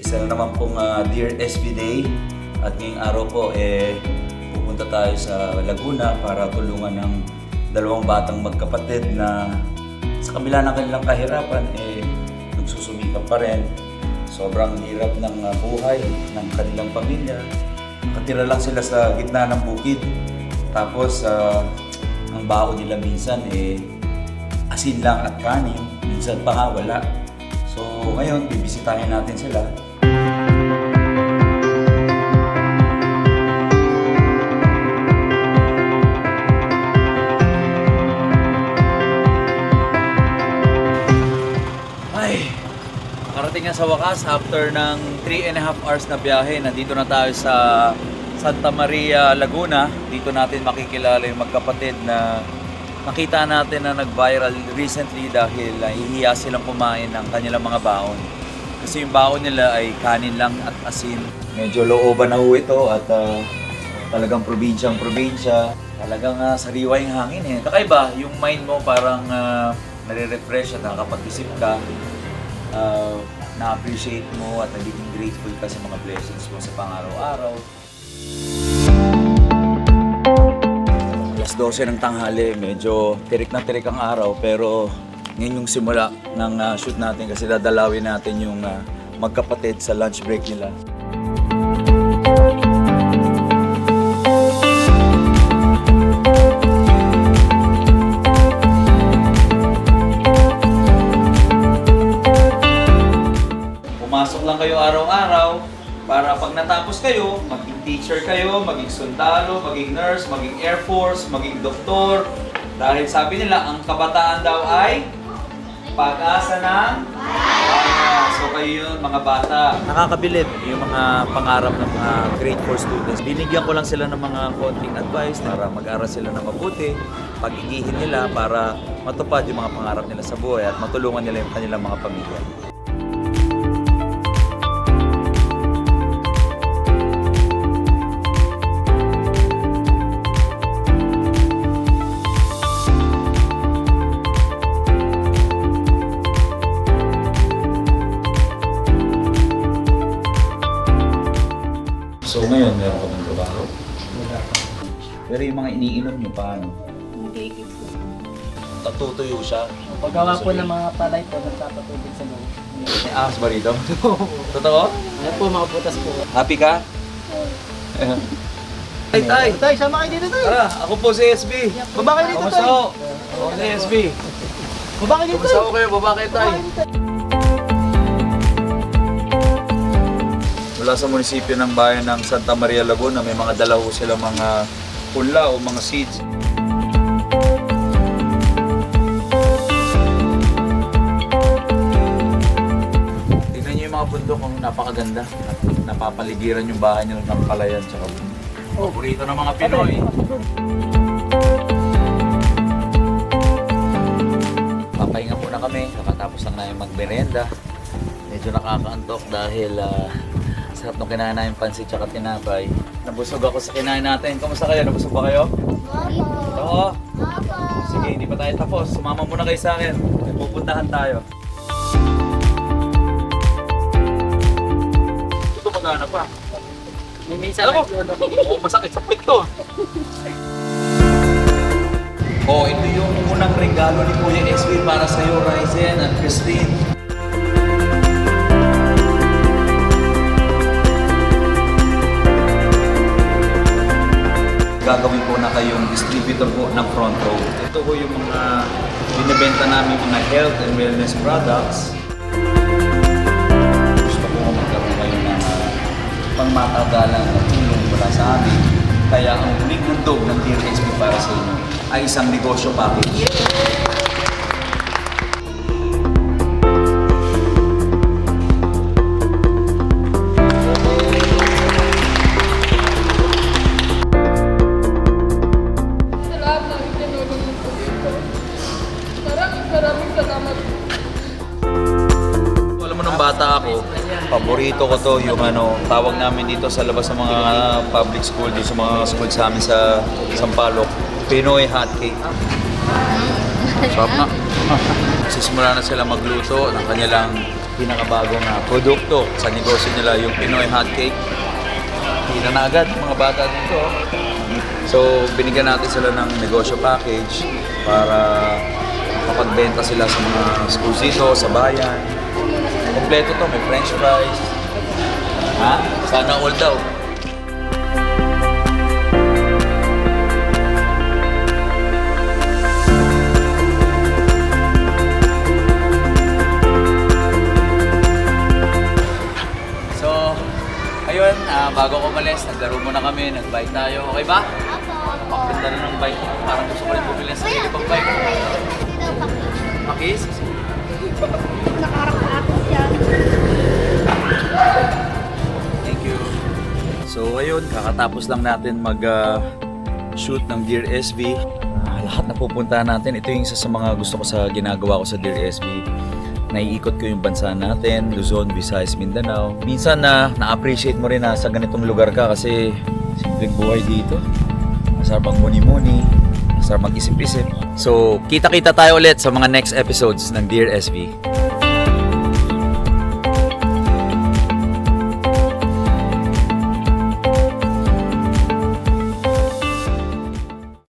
Isa na naman pong ah, Dear SB Day at ngayong araw po eh pupunta tayo sa Laguna para tulungan ng dalawang batang magkapatid na sa kabila ng kanilang kahirapan eh nagsusumikap pa rin. Sobrang hirap ng ah, buhay ng kanilang pamilya. Nakatira lang sila sa gitna ng bukid. Tapos ah, ang baon nila minsan eh asin lang at kanin. Minsan pa wala. So ngayon, bibisitahin natin sila. Sa wakas after ng 3 and a half hours na biyahe. Nandito na tayo sa Santa Maria, Laguna. Dito natin makikilala yung magkapatid na nakita natin na nag-viral recently dahil nahihiya silang kumain ng kanilang mga baon. Kasi yung baon nila ay kanin lang at asin. Medyo looban na ho ito at ah, talagang probinsyang probinsya. Talagang uh, sariwa yung hangin eh. Kakaiba, yung mind mo parang uh, nare-refresh at nakakapag-isip ka uh, na-appreciate mo at nagiging grateful ka sa mga blessings mo sa pang-araw-araw. Alas 12 ng tanghali, medyo tirik na tirik ang araw pero ngayon yung simula ng uh, shoot natin kasi dadalawin natin yung uh, magkapatid sa lunch break nila. Kayo, maging teacher kayo, maging sundalo, maging nurse, maging air force, maging doktor. Dahil sabi nila, ang kabataan daw ay pag-asa ng bayan. So kayo yun, mga bata. Nakakabilib yung mga pangarap ng mga grade 4 students. Binigyan ko lang sila ng mga konting advice para mag-aral sila na mabuti, pag-igihin nila para matupad yung mga pangarap nila sa buhay at matulungan nila yung kanilang mga pamilya. Ngayon, meron ka ng trabaho? Pero yung mga iniinom nyo, paano? Hindi po. Tatutuyo siya. Paggawa po ng mga palay po, nagpapatubig sa loob. May ahas ba rito? Totoo? Ano po, mga butas po. Happy ka? Tay, tay! Tay, sama kayo dito, tay! Tara, ako po si SB. Baba kayo dito, Kamusta tay! ho? Ako si SB. Baba kayo dito, Kamusta tay! ho kayo? Baba kayo, tay. Mula sa munisipyo ng bayan ng Santa Maria Laguna, may mga dala ho silang mga pula o mga seeds. Tingnan niyo yung mga bundok, ang napakaganda. Napapaligiran yung bahay nila ng palayan. Tsaka paborito ng mga Pinoy. Papahinga muna kami, kakatapos lang namin magmerenda. Medyo nakakaantok dahil ah, sarap nung kinain namin pansit tsaka tinapay. Nabusog ako sa kinain natin. Kamusta kayo? Nabusog ba kayo? Oo. Sige, hindi pa tayo tapos. Sumama muna kayo sa akin. May pupuntahan tayo. Ito magana pa. Minsan Alam mo, oh, masakit sa pito. Oh, ito yung unang regalo ni Kuya SB para sa iyo, Ryzen at Christine. Na kayong distributor po ng front row. Ito po yung mga binibenta namin mga health and wellness products. Gusto ko magkaroon kayo ng uh, pangmatagalan na tulong mula sa amin. Kaya ang huling handog ng SB para sa inyo ay isang negosyo package. sa paborito ko to yung ano, tawag namin dito sa labas ng mga public school, dito sa mga school sa amin sa Sampaloc, Pinoy hot cake. Sarap na. Sisimula na sila magluto ng kanilang pinakabagong ah, produkto sa negosyo nila, yung Pinoy Hot Cake. Hina na agad mga bata dito. So, binigyan natin sila ng negosyo package para makapagbenta sila sa mga schools dito, sa bayan. Kompleto to, may french fries. Ha? Sana all daw. So, ayun, ah, bago ko umalis, naglaro muna kami, nag-bike tayo. Okay ba? Opo. Ganda na ng bike ko. Parang gusto ko rin bumili ng sarili pang bike. Makis? Nakarakapos yan. Thank you. So ayun, kakatapos lang natin mag ah, shoot ng Dear SB. Ah, lahat na pupuntahan natin. Ito yung isa sa mga gusto ko sa ginagawa ko sa Dear SB. Naiikot ko yung bansa natin, Luzon, Visayas, Mindanao. Minsan na na-appreciate mo rin na sa ganitong lugar ka kasi simpleng buhay dito. Masarap ang muni-muni, masarap mag-isip-isip. So, kita-kita tayo ulit sa mga next episodes ng Dear SB.